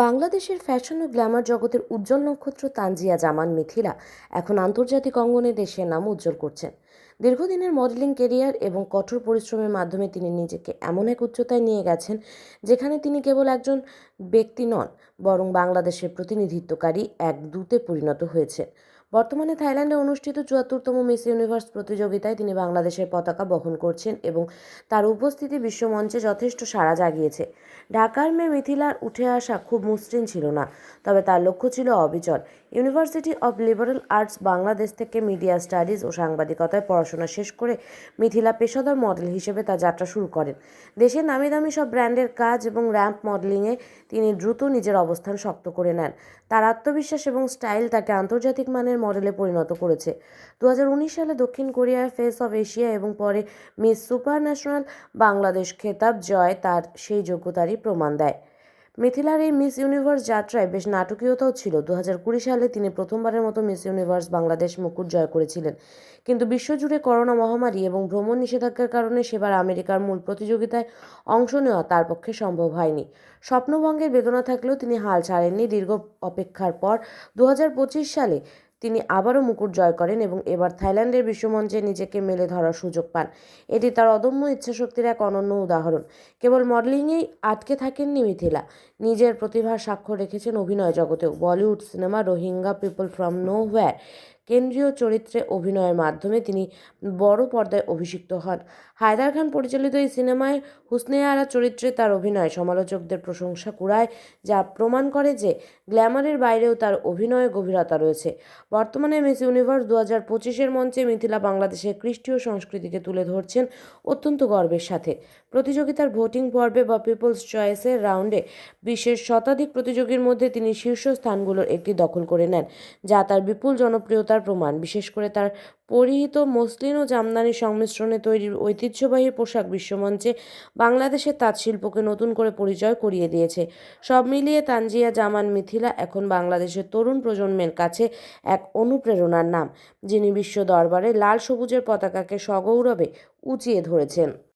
বাংলাদেশের ফ্যাশন ও গ্ল্যামার জগতের উজ্জ্বল নক্ষত্র তানজিয়া জামান মিথিলা এখন আন্তর্জাতিক অঙ্গনে দেশের নাম উজ্জ্বল করছেন। দীর্ঘদিনের মডেলিং কেরিয়ার এবং কঠোর পরিশ্রমের মাধ্যমে তিনি নিজেকে এমন এক উচ্চতায় নিয়ে গেছেন যেখানে তিনি কেবল একজন ব্যক্তি নন, বরং বাংলাদেশের প্রতিনিধিত্বকারী এক দূতে পরিণত হয়েছে বর্তমানে থাইল্যান্ডে অনুষ্ঠিত চুয়াত্তরতম মিস ইউনিভার্স প্রতিযোগিতায় তিনি বাংলাদেশের পতাকা বহন করছেন এবং তার উপস্থিতি বিশ্বমঞ্চে যথেষ্ট সাড়া জাগিয়েছে। ঢাকার মেয়ে মিথিলার উঠে আসা খুব মসৃণ ছিল না, তবে তার লক্ষ্য ছিল অবিচল। University of Liberal Arts Bangladesh থেকে মিডিয়া স্টাডিজ ও সাংবাদিকতায় পড়াশোনা শেষ করে মিথিলা পেশাদার মডেল হিসেবে তার যাত্রা শুরু করেন। দেশের নামি দামি সব ব্র্যান্ডের কাজ এবং র্যাম্প মডেলিংয়ে তিনি দ্রুত নিজের অবস্থান শক্ত করে নেন। তার আত্মবিশ্বাস এবং স্টাইল তাকে আন্তর্জাতিক মানের মডেলে পরিণত করেছে। দু হাজার উনিশ সালে দক্ষিণ কোরিয়ার ফেস অফ এশিয়া এবং পরে মিস সুপার ন্যাশনাল বাংলাদেশ খেতাব জয় তার সেই যোগ্যতারই প্রমাণ দেয়। মিথিলার এই মিস ইউনিভার্স যাত্রায় বেশ নাটকীয়তাও ছিল। দু কুড়ি সালে তিনি প্রথমবারের মতো মিস ইউনিভার্স বাংলাদেশ মুকুট জয় করেছিলেন। কিন্তু বিশ্বজুড়ে করোনা মহামারী এবং ভ্রমণ নিষেধাজ্ঞার কারণে সেবার আমেরিকার মূল প্রতিযোগিতায় অংশ নেওয়া তার পক্ষে সম্ভব হয়নি। স্বপ্নভঙ্গের বেদনা থাকলেও তিনি হাল ছাড়েননি। দীর্ঘ অপেক্ষার পর দু হাজার পঁচিশ সালে তিনি আবারও মুকুট জয় করেন এবং এবার থাইল্যান্ডের বিশ্বমঞ্চে নিজেকে মেলে ধরার সুযোগ পান। এটি তার অদম্য ইচ্ছাশক্তির এক অনন্য উদাহরণ। কেবল মডেলিংয়েই আটকে থাকেননি মিথিলা। নিজের প্রতিভার স্বাক্ষর রেখেছেন অভিনয় জগতেও। Bollywood cinema Rohingya people from no কেন্দ্রীয় চরিত্রে অভিনয়ের মাধ্যমে তিনি বড় পর্দায় অভিষিক্ত হন। হায়দার খান পরিচালিত এই সিনেমায় হুসনে আরা চরিত্রে তার অভিনয়, সমালোচকদের প্রশংসা কুড়ায়, যা প্রমাণ করে যে গ্ল্যামারের বাইরেও তার অভিনয়ে গভীরতা রয়েছে। বর্তমানে মিস ইউনিভার্স দু হাজার পঁচিশের মঞ্চে মিথিলা বাংলাদেশের খ্রিস্টীয় সংস্কৃতিকে তুলে ধরছেন অত্যন্ত গর্বের সাথে। প্রতিযোগিতার ভোটিং পর্বে বা পিপলস চয়েসের রাউন্ডে বিশ্বের শতাধিক প্রতিযোগীর মধ্যে তিনি শীর্ষ স্থানগুলোর একটি দখল করে নেন, যা তার বিপুল জনপ্রিয়তার প্রমাণ, বিশেষ করে তার পরিহিত মসলিন ও জামদানি সংমিশ্রণে তৈরি ঐতিহ্যবাহী পোশাক বিশ্বমঞ্চে বাংলাদেশের তাঁতশিল্পকে নতুন করে পরিচয় করিয়ে দিয়েছে। সব মিলিয়ে তানজিয়া জামান মিথিলা এখন বাংলাদেশের তরুণ প্রজন্মের কাছে এক অনুপ্রেরণার নাম, যিনি বিশ্ব দরবারে লাল সবুজের পতাকাকে সগৌরবে উঁচিয়ে ধরেছেন।